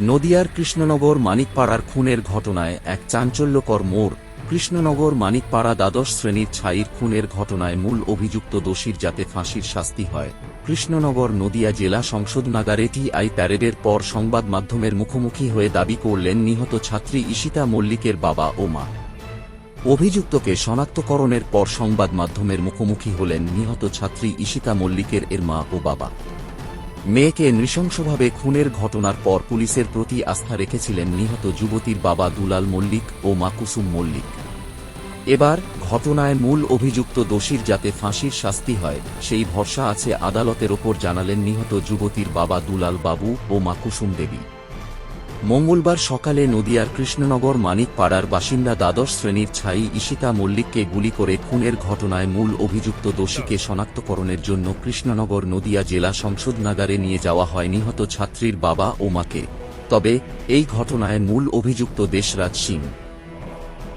নদিয়ার কৃষ্ণনগর মানিকপাড়ার খুনের ঘটনায় এক চাঞ্চল্যকর মোড়। কৃষ্ণনগর মানিকপাড়া দ্বাদশ শ্রেণির ছাইর খুনের ঘটনায় মূল অভিযুক্ত দোষীর যাতে ফাঁসির শাস্তি হয়। কৃষ্ণনগর নদিয়া জেলা সংসদ নাগারে টিআই প্যারেডের পর সংবাদ মাধ্যমের মুখোমুখি হয়ে দাবি করলেন নিহত ছাত্রী ঈশিতা মল্লিকের বাবা ও মা। অভিযুক্তকে শনাক্তকরণের পর সংবাদ মাধ্যমের মুখোমুখি হলেন নিহত ছাত্রী ঈশিতা মল্লিকের এর মা ও বাবা। মেয়েকে নৃশংসভাবে খুনের ঘটনার পর পুলিশের প্রতি আস্থা রেখেছিলেন নিহত যুবতীর বাবা দুলাল মল্লিক ও মাকুসুম মল্লিক। এবার ঘটনায় মূল অভিযুক্ত দোষীর যাতে ফাঁসির শাস্তি হয়, সেই ভরসা আছে আদালতের ওপর জানালেন নিহত যুবতীর বাবা দুলাল বাবু ও মাকুসুম দেবী। মঙ্গলবার সকালে নদিয়ার কৃষ্ণনগর মানিকপাড়ার বাসিন্দা দ্বাদশ শ্রেণির ছাই ঈশিতা মল্লিককে গুলি করে খুনের ঘটনায় মূল অভিযুক্ত দোষীকে শনাক্তকরণের জন্য কৃষ্ণনগর নদিয়া জেলা সংসদনাগারে নিয়ে যাওয়া হয় নিহত ছাত্রীর বাবা ও মাকে। তবে এই ঘটনায় মূল অভিযুক্ত দেশরাজ সিং।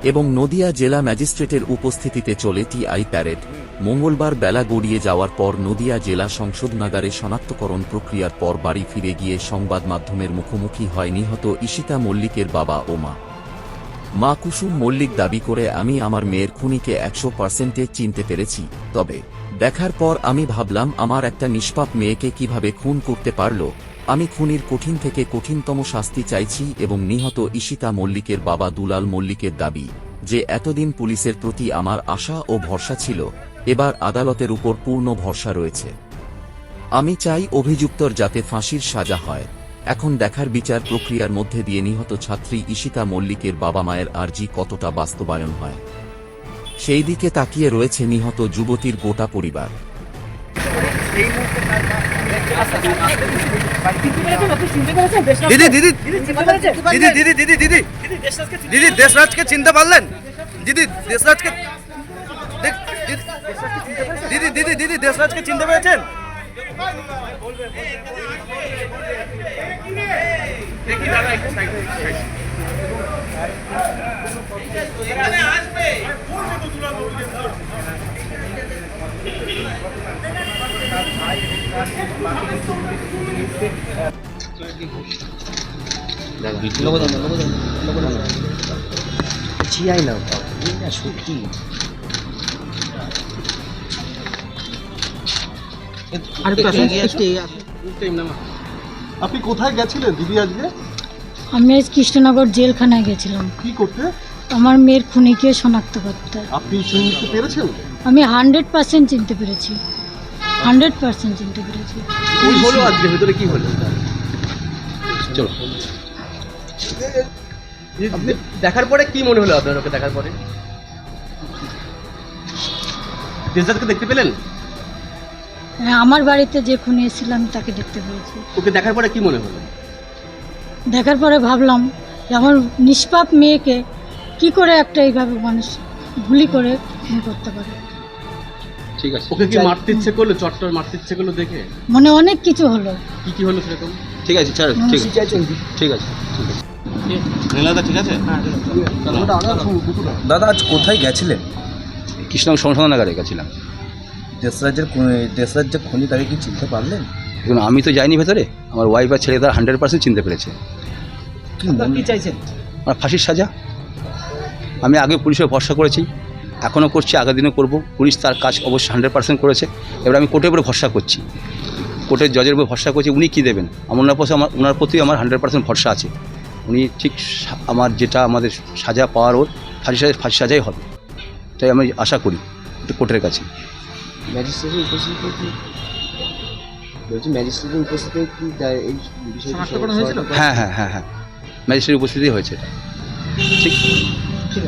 এবং নদিয়া জেলা ম্যাজিস্ট্রেটের উপস্থিতিতে চলে টিআই প্যারেড। মঙ্গলবার বেলা গড়িয়ে যাওয়ার পর নদিয়া জেলা সংসদ নাগারে শনাক্তকরণ প্রক্রিয়ার পর বাড়ি ফিরে গিয়ে সংবাদ মাধ্যমের মুখোমুখি হয় নিহত ঈশিতা মল্লিকের বাবা ও মা। মা কুসুম মল্লিক দাবি করে, আমি আমার মেয়ের খুনিকে একশো পার্সেন্টে চিনতে পেরেছি। তবে দেখার পর আমি ভাবলাম, আমার একটা নিষ্পাপ মেয়েকে কীভাবে খুন করতে পারল? আমি খুনির কঠিন থেকে কঠিনতম শাস্তি চাইছি এবং নিহত ঈশিতা মল্লিকের বাবা দুলাল মল্লিকের দাবি, যে এতদিন পুলিশের প্রতি আমার আশা ও ভরসা ছিল, এবার আদালতের উপর পূর্ণ ভরসা রয়েছে। আমি চাই অভিযুক্তর যাতে ফাঁসির সাজা হয়। এখন দেখার বিচার প্রক্রিয়ার মধ্যে দিয়ে নিহত ছাত্রী ঈশিতা মল্লিকের বাবা মায়ের আর্জি কতটা বাস্তবায়ন হয়। সেই দিকে তাকিয়ে রয়েছে নিহত যুবতীর গোটা পরিবার। দিদি দিদি। দিদি দিদি দিদি দিদি দিদি। দেশরাজকে চিনতে পারলেন? দিদি দেশরাজকে দিদি- দিদি দিদি দিদি দেশরাজকে চিনতে পেরেছেন? জিয়াই না এই না সত্যি আপনি কোথায় গেছিলেন দিদি আজকে? আমি আজ কৃষ্ণনগর জেলখানায় গেছিলাম। কি করতে? আমার মেয়ের খুনিকে শনাক্ত করতে। আপনি চিনতে পেরেছেন? আমি হান্ড্রেড পার্সেন্ট চিনতে পেরেছি। হান্ড্রেড পার্সেন্ট চিনতে পেরেছি কি হলো আজকে? ভিতরে কি হলো? চলো। আপনি দেখার পরে কি মনে হলো আপনার ওকে দেখার পরে? দেশরাজকে দেখতে পেলেন? হ্যাঁ, আমার বাড়িতে যে খুনি এসেছিল আমি তাকে দেখতে পেয়েছি। ওকে দেখার পরে কি মনে হলো? দেখার পরে ভাবলাম যে আমার নিষ্পাপ মেয়েকে কি করে একটা এইভাবে মানুষ গুলি করে খুন করতে পারে? ঠিক আছে। ওকে কি মারতে ইচ্ছে করল? চট্টর মারতে ইচ্ছে করল দেখে? মনে অনেক কিছু হলো। কি কি হলো সেরকম? ঠিক আছে ছাড় ঠিক আছে। ঠিক আছে নীলাদা ঠিক আছে? দাদা আজ কোথায় গেছিলেন কৃষ্ণ সংশোধনাগারে গেছিলাম। দেশরাজ্যের খুনি- দেশরাজ যে খুনি তাকে কি চিনতে পারলেন? দেখুন আমি তো যাইনি ভেতরে। আমার ওয়াইফ আর ছেলে তারা হান্ড্রেড পার্সেন্ট চিনতে পেরেছে। কি মনে- আমার ফাঁসির সাজা। আমি আগে পুলিশে ভরসা করেছি। এখনও করছি আগের দিনও করব। পুলিশ তার কাজ অবশ্যই হান্ড্রেড পার্সেন্ট করেছে। এবার আমি কোর্টের উপরে ভরসা করছি। কোর্টের জজের উপরে ভরসা করছি উনি কী দেবেন? আমার ওনার পাশে আমার ওনার প্রতি আমার হান্ড্রেড পার্সেন্ট ভরসা আছে। উনি ঠিক আমার যেটা আমাদের সাজা পাওয়ার ওর ফাঁসি সাজা ফাঁসি সাজাই হবে। তাই আমি আশা করি কোর্টের কাছে। ম্যাজিস্ট্রেটের উপস্থিতিতে কি বলছি ম্যাজিস্ট্রেটের উপস্থিতিতে কি এই বিষয়টি হ্যাঁ হ্যাঁ হ্যাঁ হ্যাঁ। ম্যাজিস্ট্রেটের উপস্থিতি হয়েছে। ঠিক। ঠিক